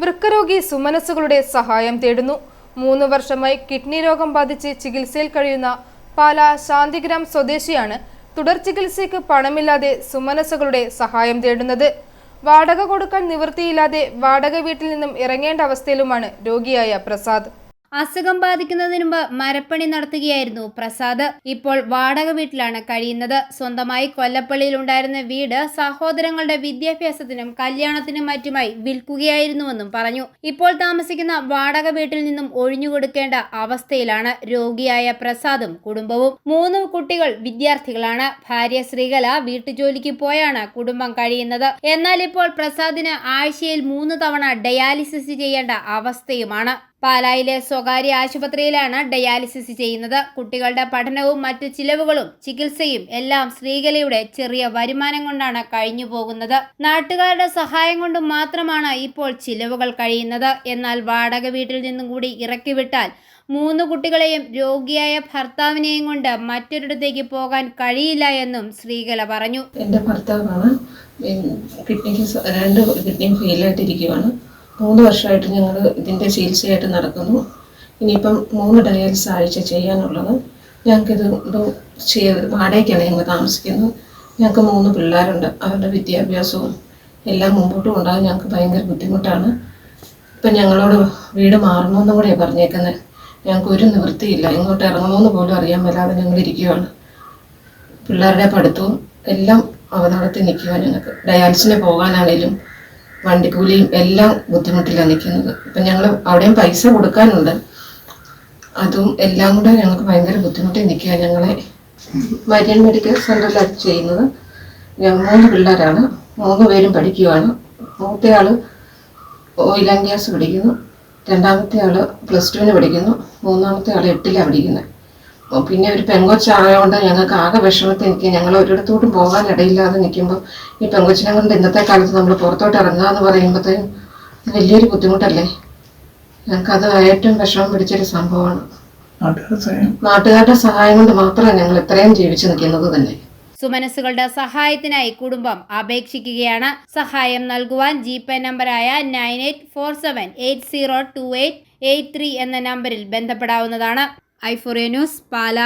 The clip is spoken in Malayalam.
വൃക്കരോഗി സുമനസ്സുകളുടെ സഹായം തേടുന്നു. മൂന്ന് വർഷമായി കിഡ്നി രോഗം ബാധിച്ച് ചികിത്സയിൽ കഴിയുന്ന പാല ശാന്തിഗ്രാം സ്വദേശിയാണ് തുടർ ചികിത്സയ്ക്ക് പണമില്ലാതെ സുമനസ്സുകളുടെ സഹായം തേടുന്നത്. വാടക കൊടുക്കാൻ നിവൃത്തിയില്ലാതെ വാടക വീട്ടിൽ നിന്നും ഇറങ്ങേണ്ട അവസ്ഥയിലുമാണ് രോഗിയായ പ്രസാദ്. അസുഖം ബാധിക്കുന്നതിന് മുമ്പ് മരപ്പണി നടത്തുകയായിരുന്നു പ്രസാദ്. ഇപ്പോൾ വാടക വീട്ടിലാണ് കഴിയുന്നത്. സ്വന്തമായി കൊല്ലപ്പള്ളിയിൽ ഉണ്ടായിരുന്ന വീട് സഹോദരങ്ങളുടെ വിദ്യാഭ്യാസത്തിനും കല്യാണത്തിനും മറ്റുമായി വിൽക്കുകയായിരുന്നുവെന്നും പറഞ്ഞു. ഇപ്പോൾ താമസിക്കുന്ന വാടക വീട്ടിൽ നിന്നും ഒഴിഞ്ഞുകൊടുക്കേണ്ട അവസ്ഥയിലാണ് രോഗിയായ പ്രസാദും കുടുംബവും. മൂന്ന് കുട്ടികൾ വിദ്യാർത്ഥികളാണ്. ഭാര്യ ശ്രീകല വീട്ടുജോലിക്ക് പോയാണ് കുടുംബം കഴിയുന്നത്. എന്നാൽ ഇപ്പോൾ പ്രസാദിന് ആഴ്ചയിൽ മൂന്ന് തവണ ഡയാലിസിസ് ചെയ്യേണ്ട അവസ്ഥയുമാണ്. പാലായിലെ സ്വകാര്യ ആശുപത്രിയിലാണ് ഡയാലിസിസ് ചെയ്യുന്നത്. കുട്ടികളുടെ പഠനവും മറ്റു ചിലവുകളും ചികിത്സയും എല്ലാം ശ്രീകലയുടെ ചെറിയ വരുമാനം കൊണ്ടാണ് കഴിഞ്ഞു പോകുന്നത്. നാട്ടുകാരുടെ സഹായം കൊണ്ട് മാത്രമാണ് ഇപ്പോൾ ചിലവുകൾ കഴിയുന്നത്. എന്നാൽ വാടക വീട്ടിൽ നിന്നും കൂടി ഇറക്കിവിട്ടാൽ മൂന്ന് കുട്ടികളെയും രോഗിയായ ഭർത്താവിനെയും കൊണ്ട് മറ്റൊരിടത്തേക്ക് പോകാൻ കഴിയില്ല എന്നും ശ്രീകല പറഞ്ഞു. എന്റെ ഭർത്താവാണ് കിഡ്നിക്ക് രണ്ട് കിഡ്നിയും ഫെയിലായിട്ടിരിക്കുകയാണ് മൂന്ന് വർഷമായിട്ട് ഞങ്ങൾ ഇതിന്റെ ചികിത്സയായിട്ട് നടക്കുന്നു. ഇനിയിപ്പം മൂന്ന് ഡയാലിസ് ആഴ്ച ചെയ്യാനുള്ളത്. ഞങ്ങൾക്കിത് ഇത് ചെയ്ത് വാടകയ്ക്കാണ് ഞങ്ങൾ താമസിക്കുന്നത്. ഞങ്ങൾക്ക് മൂന്ന് പിള്ളേരുണ്ട്. അവരുടെ വിദ്യാഭ്യാസവും എല്ലാം മുമ്പോട്ട് കൊണ്ടുപോകാൻ ഞങ്ങൾക്ക് ഭയങ്കര ബുദ്ധിമുട്ടാണ്. ഇപ്പം ഞങ്ങളോട് വീട് മാറണമെന്നും കൂടെയാണ് പറഞ്ഞേക്കുന്നത് ഞങ്ങൾക്ക് ഒരു നിവൃത്തിയില്ല. ഇങ്ങോട്ട് ഇറങ്ങണമെന്ന് പോലും അറിയാൻ മേലാതെ ഞങ്ങൾ ഇരിക്കുകയാണ് പിള്ളേരുടെ പഠിത്തവും എല്ലാം അവതാളത്തിൽ നിൽക്കുക ഞങ്ങൾക്ക്. ഡയാലിസിന് പോകാനാണേലും വണ്ടിക്കൂലിയും എല്ലാം ബുദ്ധിമുട്ടിലാണ് നിൽക്കുന്നത്. ഇപ്പം ഞങ്ങൾ അവിടെയും പൈസ കൊടുക്കാനുണ്ട്. അതും എല്ലാം കൂടെ ഞങ്ങൾക്ക് ഭയങ്കര ബുദ്ധിമുട്ടിൽ നിൽക്കുക ഞങ്ങളെ. മരിയൻ മെഡിക്കൽ സെന്ററിലാണ് ചെയ്യുന്നത്. ഞങ്ങൾ മൂന്ന് പിള്ളേരാണ്. മൂന്ന് പേരും പഠിക്കുകയാണ് ഓയിൽ ആൻഡ് ഗ്യാസ് പഠിക്കുന്നു. രണ്ടാമത്തെ ആൾ പ്ലസ് ടുവിന് പഠിക്കുന്നു. മൂന്നാമത്തെ ആൾ എട്ടിലാണ് പഠിക്കുന്നത്. പിന്നെ ഒരു പെങ്കൊച്ചായതുകൊണ്ട് ഞങ്ങൾക്ക് ആകെ വിഷമത്തിൽ നിൽക്കുക ഞങ്ങൾ ഒരിടത്തോട്ടും പോകാൻ ഇടയില്ലാതെ നിൽക്കുമ്പോൾ ഈ പെങ്കൊച്ചിനെ കൊണ്ട് ഇന്നത്തെ കാലത്ത് നമ്മൾ പുറത്തോട്ട് ഇറങ്ങുക എന്ന് പറയുമ്പോഴത്തേക്കും വലിയൊരു ബുദ്ധിമുട്ടല്ലേ? ഞങ്ങൾക്കത് ഏറ്റവും വിഷമം പിടിച്ചൊരു സംഭവമാണ്. നാട്ടുകാരുടെ സഹായം. കൊണ്ട് മാത്രമേ ഞങ്ങൾ ഇത്രയും ജീവിച്ചു നിൽക്കുന്നത് തന്നെ. സുമനസ്സുകളുടെ സഹായത്തിനായി കുടുംബം അപേക്ഷിക്കുകയാണ്. സഹായം നൽകുവാൻ ജി പേ നമ്പറായ nine eight four seven eight zero two eight eight three എന്ന നമ്പറിൽ ബന്ധപ്പെടാവുന്നതാണ്. ഐഫോറിയ ന്യൂസ് പാല